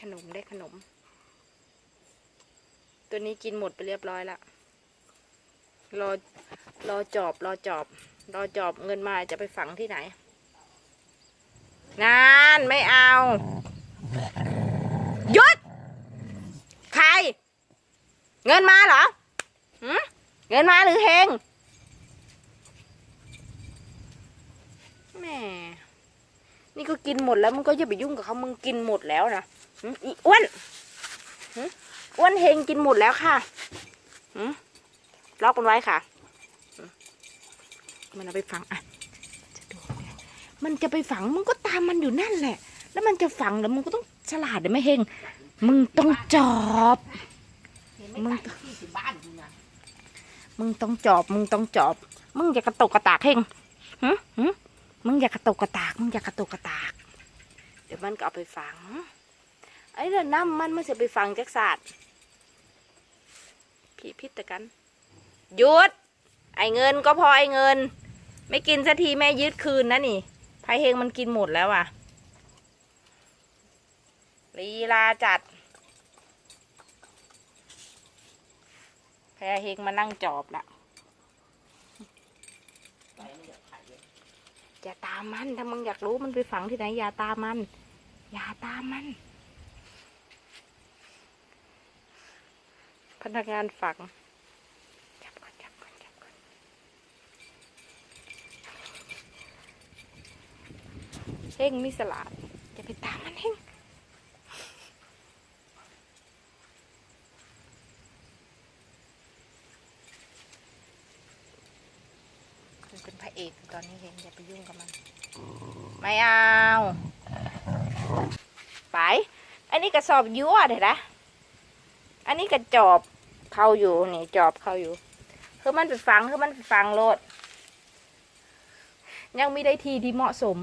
ขนมได้ขนม ตัวนี้กินหมดไปเรียบร้อยละรอรอจอบ รอจอบ รอจอบเงินมาจะไปฝังที่ไหนงานไม่เอาหยุดใคร เงินมาเหรอหืเงินมาหรือเฮงแม่ นี่ก็กินหมดแล้วมึงก็อย่าไปยุ่งกับเขามึงกินหมดแล้วนะ อีอ้วนอ้วนเฮงกินหมดแล้วค่ะล็อกมันไว้ค่ะ มันเอาไปฝังอะจะดูมันจะไปฝังมึงก็ตามมันอยู่นั่นแหละ แล้วมันจะฝังแล้วมึงก็ต้องฉลาดเดี๋ยวไม่เฮงมึงต้องจอบมึงมึงต้องจอบ มึงต้องจอบ มึงอย่ากระตกกระตากเฮงมึงอย่ากระตกกระตาก มึงอย่ากระตกกระตาก เดี๋ยวมันก็เอาไปฝัง ไอ้เรื่องน้ำมันมันจะไปฝังจักศาสตร์พี่พิษแต่กันหยุด ไอ้เงินก็พอไอ้เงิน ไม่กินสักทีแม่ยึดคืนนะนี่พายเฮงมันกินหมดแล้วอะลีลาจัดแพเฮงมานั่งจอบละอยากขายเลยอย่าตามมัน ถ้ามึงอยากรู้มันไปฝังที่ไหนอย่าตามมัน อย่าตามมัน นักงานฝัง จับก่อนจับก่อนจับก่อนเฮงมีสลาดอย่าไปตามมันเฮงมันเป็นพระเอกตอนนี้เฮงอย่าไปยุ่งกับมัน ไม่เอา ไป อันนี้กระสอบยั่วเดี๋ยวนะอันนี้กระจอบ เข้าอยู่นี่จอบเข้าอยู่คือมันไปฟังคือมันไปฟังโลด ยังไม่ได้ทีที่เหมาะสม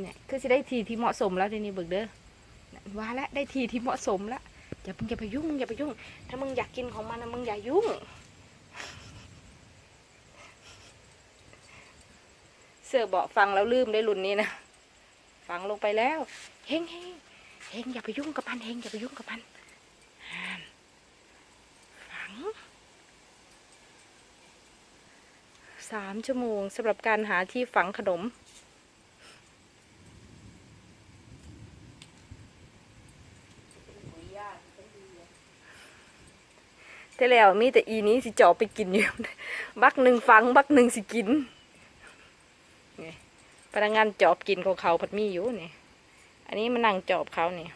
เนี่ยคือจะได้ทีที่เหมาะสมแล้วทีนี้เบิกเด้อว่าแล้วได้ทีที่เหมาะสมแล้วอย่ามึงอย่าไปยุ่งอย่าไปยุ่ง ถ้ามึงอยากกินของมันนะมึงอย่ายุ่ง เสือเบาะฟังแล้วลืมได้รุ่นนี้นะฟังลงไปแล้วเฮงเฮงเฮงอย่าไปยุ่งกับมันเฮงอย่าไปยุ่งกับมัน สามชั่วโมงสำหรับการหาที่ฝังขนม แต่แล้วมีแต่อีนี้สิจาะไปกินอยู่บักหนึ่งฟัง บักหนึ่งสิกินไงพนักงานจอบกินของเขาพัดมีอยู่นี่ อันนี้มันนั่งจอบเขาเนี่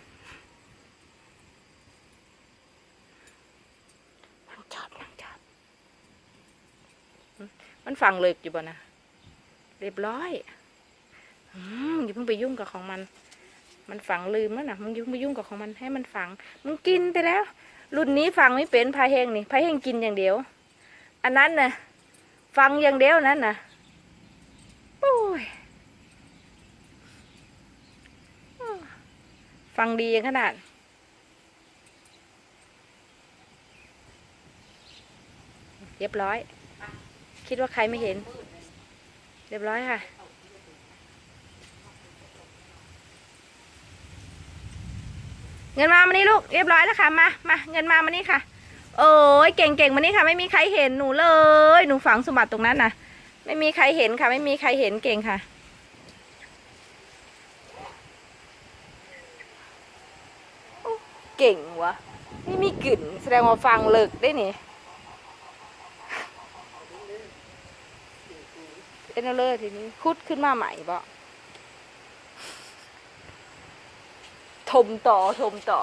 นั่งจอบนั่งจอบหึ มันฟังเลิกอยู่บ่นะเรียบร้อยอืมอย่าเพิ่งไปยุ่งกับของมัน มันฝังลืมแล้วนะมึงอยุ่งไปยุ่งกับของมันให้มันฝังมึงกินไปแล้ว รุ่นนี้ฟังไม่เป็นพายเฮงนี่พายเฮงกินอย่างเดียว อันนั้นน่ะฟังอย่างเดียวนั้นน่ะโอ้ยฟังดีขนาดเรียบร้อย คิดว่าใครไม่เห็น เรียบร้อยค่ะ เงินมามานี่ลูก เรียบร้อยแล้วค่ะ มา มา เงินมามานี่ค่ะ โอ้ยเก่งเก่งมานี่ค่ะ ไม่มีใครเห็นหนูเลย หนูฝังสมบัติตรงนั้นนะไม่มีใครเห็นค่ะ ไม่มีใครเห็นเก่งค่ะเก่งวะไม่มีกลิ่นแสดงว่าฟังเลิกได้นี่ เอ็นเลอร์ทีนี้คุดขึ้นมาใหม่บ่ทมต่อทมต่อ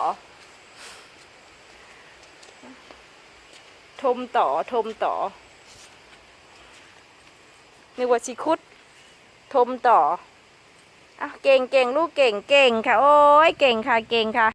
ทมต่อทมต่อนึกว่าชิคุดทมต่ออะเก่งเก่งลูกเก่งเก่งค่ะ โอ้ยเก่งค่ะเก่งค่ะ